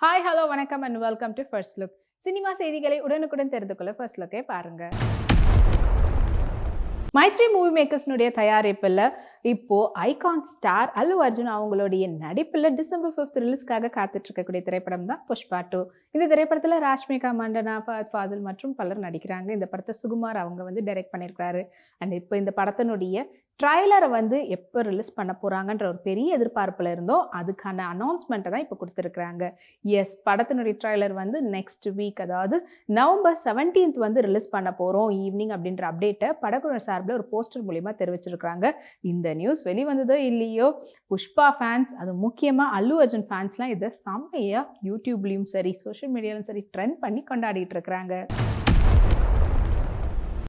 Hi hello வணக்கம் and welcome to first look cinema செய்திகளை உடனுக்குடன் தெரிந்து கொள்ள ஃபர்ஸ்ட் லுக்கே பாருங்க. மைத்ரி மூவி மேக்கர்ஸ்னுடைய தயாரிப்பில் இப்போ ஐகான் ஸ்டார் அல்லு அர்ஜுன் அவங்களுடைய நடிப்பில் டிசம்பர் ஃபிஃப்த் ரிலீஸ்க்காக காத்துட்டு இருக்கக்கூடிய திரைப்படம் தான் புஷ்பா டூ இந்த திரைப்படத்தில் ராஷ்மிகா மண்டனா ஃபஹத் ஃபாசில் மற்றும் பலர் நடிக்கிறாங்க. இந்த படத்தை சுகுமார் அவங்க வந்து டைரக்ட் பண்ணியிருக்காரு அண்ட் இப்போ இந்த படத்தினுடைய ட்ரைலரை வந்து எப்போ ரிலீஸ் பண்ண போகிறாங்கன்ற ஒரு பெரிய எதிர்பார்ப்பில் இருந்தோம். அதுக்கான அனௌன்ஸ்மெண்ட்டை தான் இப்போ கொடுத்துருக்குறாங்க. எஸ் படத்தினுடைய ட்ரைலர் வந்து நெக்ஸ்ட் வீக் அதாவது நவம்பர் செவன்டீன்த் வந்து ரிலீஸ் பண்ண போகிறோம் ஈவினிங் அப்படின்ற அப்டேட்டை படக்குழு சார்பில் ஒரு போஸ்டர் மூலிமா தெரிவிச்சிருக்காங்க இந்த நியூஸ் வெளிவந்ததோ இல்லையோ புஷ்பா ஃபேன்ஸ் அது முக்கியமாக அல்லு அர்ஜுன் ஃபேன்ஸ்லாம் இதை செம்மையாக யூடியூப்லேயும் சரி சோஷியல் மீடியாலையும் சரி ட்ரெண்ட் பண்ணி கொண்டாடிட்டு இருக்கிறாங்க.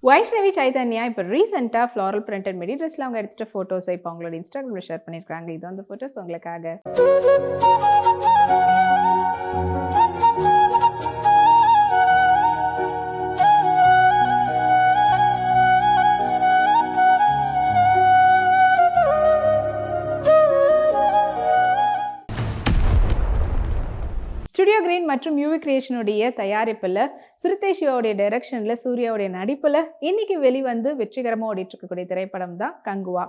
வைஷ்ணவி சைதன்யா இப்போ ரீசெண்டாக ஃப்ளாரல் பிரிண்டட் மெடி ட்ரெஸ்ல அவங்க எடுத்துகிட்ட ஃபோட்டோஸை இப்போ அவங்களோட இன்ஸ்டாகிராமில் ஷேர் பண்ணியிருக்காங்க இது அந்த ஃபோட்டோஸ் உங்களுக்காக. மற்றும் யூவி கிரியேஷனுடைய தயாரிப்பில் சிறுத்தை சிவாவுடைய டைரக்ஷனில் சூர்யாவுடைய நடிப்பில் இன்னைக்கு வெளிவந்து வெற்றிகரமாக ஓடிட்டு இருக்கக்கூடிய திரைப்படம் தான் கங்குவா.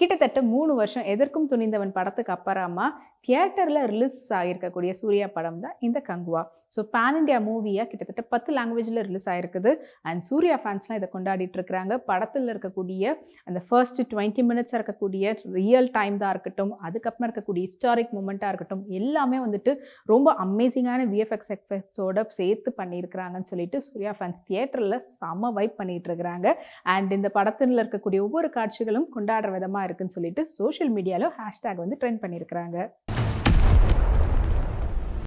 கிட்டத்தட்ட மூணு வருஷம் எதற்கும் துணிந்தவன் படத்துக்கு அப்புறமா தியேட்டரில் ரிலீஸ் ஆகியிருக்கக்கூடிய சூர்யா படம் தான் இந்த கங்குவா. ஸோ பேன் இண்டியா மூவியாக கிட்டத்தட்ட பத்து லாங்குவேஜில் ரிலீஸ் ஆயிருக்குது. அண்ட் சூர்யா ஃபேன்ஸ்லாம் இதை கொண்டாடிட்டு இருக்கிறாங்க. படத்தில் இருக்கக்கூடிய அந்த ஃபர்ஸ்ட் டுவெண்ட்டி மினிட்ஸாக இருக்கக்கூடிய ரியல் டைம் தான் இருக்கட்டும் அதுக்கப்புறம் இருக்கக்கூடிய ஹிஸ்டாரிக் மூமெண்ட்டாக இருக்கட்டும் எல்லாமே வந்துட்டு ரொம்ப அமேசிங்கான விஎஃப்எக்ஸ் எஃபெக்ட்ஸோட சேர்த்து பண்ணியிருக்கிறாங்கன்னு சொல்லிட்டு சூர்யா ஃபேன்ஸ் தியேட்டரில் செம வைப் பண்ணிட்டு இருக்கிறாங்க. அண்ட் இந்த படத்தில் இருக்கக்கூடிய ஒவ்வொரு காட்சிகளும் கொண்டாடுற விதமாக இருக்குன்னு சொல்லிட்டு சோஷியல் மீடியாவில் ஹேஷ்டேக் வந்து ட்ரெண்ட் பண்ணியிருக்கிறாங்க.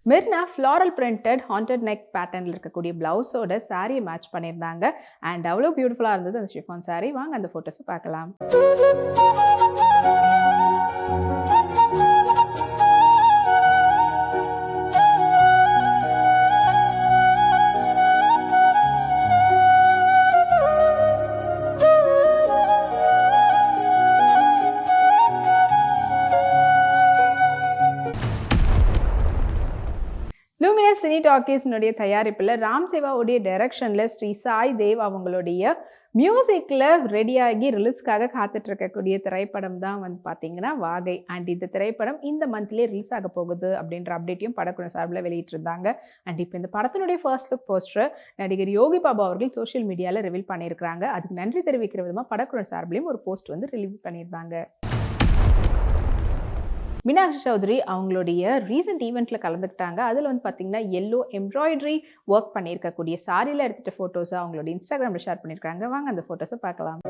மெர்னா ஃப்ளாரல் பிரிண்டட் ஹாண்டட் நெக் பேட்டர்னில் இருக்கக்கூடிய ப்ளவுஸோட சாரியை மேட்ச் பண்ணியிருந்தாங்க. அண்ட் அவ்வளோ பியூட்டிஃபுல்லாக இருந்தது அந்த ஷிஃபான் சாரி வாங்க அந்த ஃபோட்டோஸை பார்க்கலாம். லூமினஸ் சினி டாக்கீஸ்னுடைய தயாரிப்பில் ராம் சேவாவுடைய டைரக்ஷனில் ஸ்ரீ சாய் தேவ் அவங்களுடைய மியூசிக்கில் ரெடியாகி ரிலீஸ்க்காக காத்துட்ருக்கக்கூடிய திரைப்படம் தான் வந்து பார்த்தீங்கன்னா வாகை. அண்ட் இந்த திரைப்படம் இந்த மந்த்லேயே ரிலீஸ் ஆக போகுது அப்படின்ற அப்டேட்டையும் படக்குழு சார்பில் வெளியிட்டிருந்தாங்க. அண்ட் இப்போ இந்த படத்தினுடைய ஃபர்ஸ்ட் லுக் போஸ்டர் நடிகர் யோகி பாபா அவர்கள் சோஷியல் மீடியாவில் ரிவீல் பண்ணியிருக்கிறாங்க. அதுக்கு நன்றி தெரிவிக்கிற விதமாக படக்குழு சார்பிலையும் ஒரு போஸ்ட் வந்து ரிலீவ் பண்ணியிருந்தாங்க. மீனாட்சி சௌத்ரி அவங்களுடைய ரீசெண்ட் ஈவெண்ட்டில் கலந்துக்கிட்டாங்க. அதில் வந்து பார்த்தீங்கன்னா எல்லோ எம்ப்ராய்டரி ஒர்க் பண்ணியிருக்கக்கூடிய சாரியில் எடுத்துகிட்ட ஃபோட்டோஸை அவங்களோட இன்ஸ்டாகிராமில் ஷேர் பண்ணியிருக்காங்க. வாங்க அந்த ஃபோட்டோஸை பார்க்கலாம்.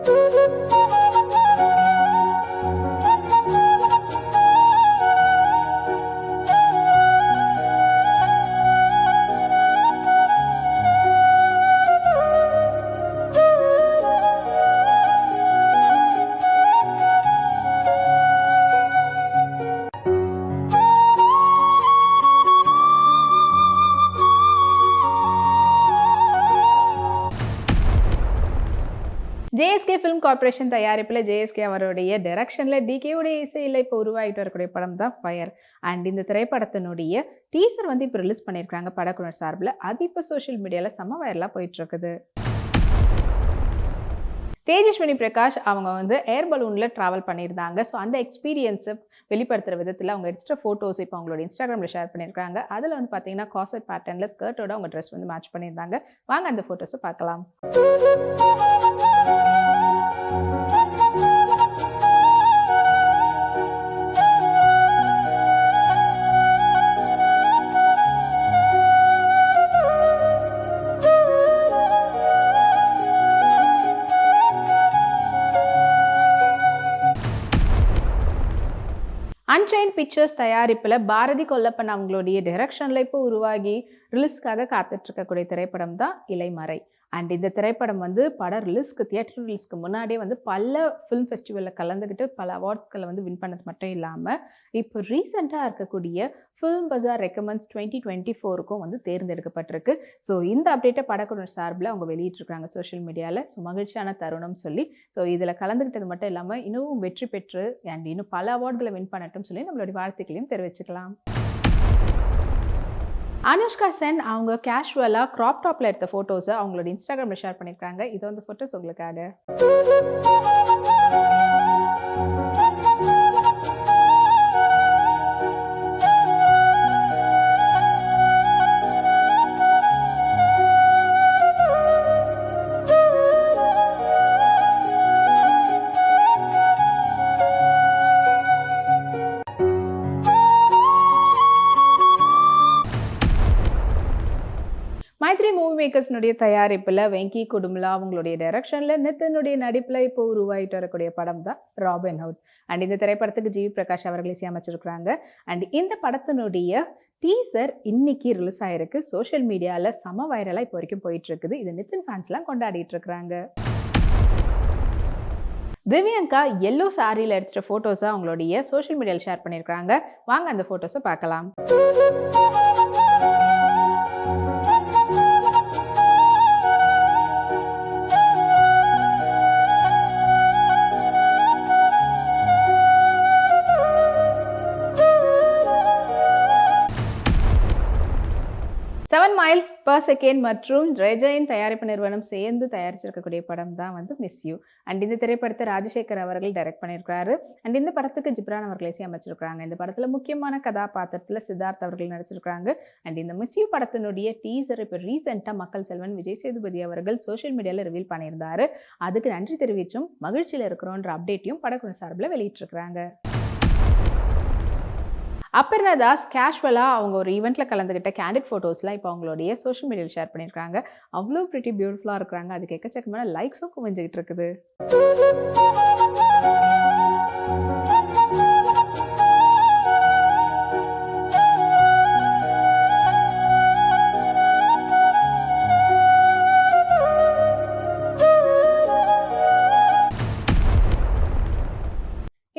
ஃபிலிம் கார்பரேஷன் தயாரிப்பில் ஜேஎஸ்கே அவருடைய டைரக்ஷனில் டிகேவுடைய இசையில் இப்போ உருவாகிட்டு வரக்கூடிய படம் தான் ஃபயர் அண்ட் இந்த திரைப்படத்தினுடைய டீசர் வந்து இப்போ ரிலீஸ் பண்ணியிருக்காங்க படக்குனர் சார்பில். அது இப்போ சோஷியல் மீடியாவில் செம்ம வைரலாக போயிட்டுருக்குது தேஜஸ்வினி பிரகாஷ் அவங்க வந்து ஏர் பலூனில் ட்ராவல் பண்ணியிருந்தாங்க. ஸோ அந்த எக்ஸ்பீரியன்ஸை வெளிப்படுத்துகிற விதத்தில் அவங்க எடுத்துகிட்ட ஃபோட்டோஸ் இப்போ அவங்களோட இன்ஸ்டாகிராமில் ஷேர் பண்ணியிருக்காங்க. அதில் வந்து பார்த்தீங்கன்னா காசட் பேட்டர்னில் ஸ்கர்ட்டோட அவங்க ட்ரெஸ் வந்து மேட்ச் பண்ணியிருந்தாங்க. வாங்க அந்த ஃபோட்டோஸை பார்க்கலாம். அன்சைன் பிக்சர்ஸ் தயாரிப்பில் பாரதி கொல்லப்பன் அவங்களுடைய டைரக்ஷனில் இப்போ உருவாகி ரிலீஸ்க்காக காத்துட்ருக்கக்கூடிய திரைப்படம் தான் இலைமறை. அண்ட் இந்த திரைப்படம் வந்து படம் ரிலீஸ்க்கு தியேட்டர் ரிலீஸ்க்கு முன்னாடியே வந்து பல ஃபிலிம் ஃபெஸ்டிவலில் கலந்துக்கிட்டு பல அவார்ட்ஸ்களை வந்து வின் பண்ணது மட்டும் இல்லாமல் இப்போ ரீசெண்டாக இருக்கக்கூடிய film bazaar recommends twenty twenty ஃபோருக்கும் வந்து தேர்ந்தெடுக்கப்பட்டிருக்கு. ஸோ இந்த அப்டேட்டை படக்குழு சார்பில் அவங்க வெளியிட்டிருக்காங்க சோஷியல் மீடியாவில் ஸோ மகிழ்ச்சியான தருணம் சொல்லி ஸோ இதில் கலந்துக்கிட்டது மட்டும் இல்லாமல் இன்னும் வெற்றி பெற்று அண்ட் இன்னும் பல அவார்டுகளை வின் பண்ணட்டும் சொல்லி நம்மளுடைய வாழ்த்துக்களையும் தெரிவிச்சுக்கலாம். அனுஷ்கா சென் அவங்க கேஷுவலாக க்ராப் டாப்பில் எடுத்த ஃபோட்டோஸை அவங்களோட இன்ஸ்டாகிராமில் ஷேர் பண்ணியிருக்காங்க இது வந்து ஃபோட்டோஸ் உங்களுக்காக மைத்ரி மூவி மேக்கர்ஸ்னுடைய தயாரிப்பில் வெங்கி குடும்பலா அவங்களுடைய டைரக்ஷனில் நித்தனுடைய நடிப்பில் இப்போ உருவாகிட்டு வரக்கூடிய படம் தான் ராபின் ஹவுட் அண்ட் இந்த திரைப்படத்துக்கு ஜிவி பிரகாஷ் அவர்கள் இசையமைச்சிருக்கிறாங்க அண்ட் இந்த படத்தினுடைய டீசர் இன்னைக்கு ரிலீஸ் ஆயிருக்கு. சோஷியல் மீடியாவில் செம வைரலாக இப்போ வரைக்கும் போயிட்டு இருக்குது இது நித்தின் ஃபேன்ஸ்லாம் கொண்டாடிட்டு இருக்கிறாங்க. திவ்யங்கா எல்லோ சாரியில் எடுத்துகிட்ட ஃபோட்டோஸை அவங்களுடைய சோஷியல் மீடியாவில் ஷேர் பண்ணியிருக்காங்க வாங்க அந்த ஃபோட்டோஸை பார்க்கலாம். மைல்ஸ் பர் செகண்ட் மற்றும் ரெஜயின் தயாரிப்பு நிறுவனம் சேர்ந்து தயாரிச்சிருக்கக்கூடிய படம் தான் வந்து மிஸ் யூ அண்ட் இந்த திரைப்படத்தை ராஜசேகர் அவர்கள் டைரக்ட் பண்ணியிருக்காரு அண்ட் இந்த படத்துக்கு ஜிப்ரான் அவர்கள் இசையமைச்சிருக்காங்க இந்த படத்தில் முக்கியமான கதாபாத்திரத்தில் சித்தார்த் அவர்கள் நடிச்சிருக்கிறாங்க. அண்ட் இந்த மிஸ் யூ படத்தினுடைய டீசர் இப்போ ரீசெண்டாக மக்கள் செல்வன் விஜய் சேதுபதி அவர்கள் சோஷியல் மீடியாவில் ரிவீல் பண்ணியிருந்தாரு. அதுக்கு நன்றி தெரிவிச்சும் மகிழ்ச்சியில் இருக்கிறோன்ற அப்டேட்டையும் படக்குழு சார்பில் வெளியிட்டிருக்கிறாங்க. அப்பர்ணா கேஷுவலாக அவங்க ஒரு ஈவெண்ட்டில் கலந்துக்கிட்ட கேண்டிட் ஃபோட்டோஸ்லாம் இப்போ அவங்களுடைய சோஷியல் மீடியாவில் ஷேர் பண்ணியிருக்காங்க அவ்வளோ பிரிட்டி பியூட்டிஃபுல்லாக இருக்கிறாங்க. அதுக்கு எக்கச்சக்கமான லைக்ஸும் குவிஞ்சிக்கிட்டு இருக்குது.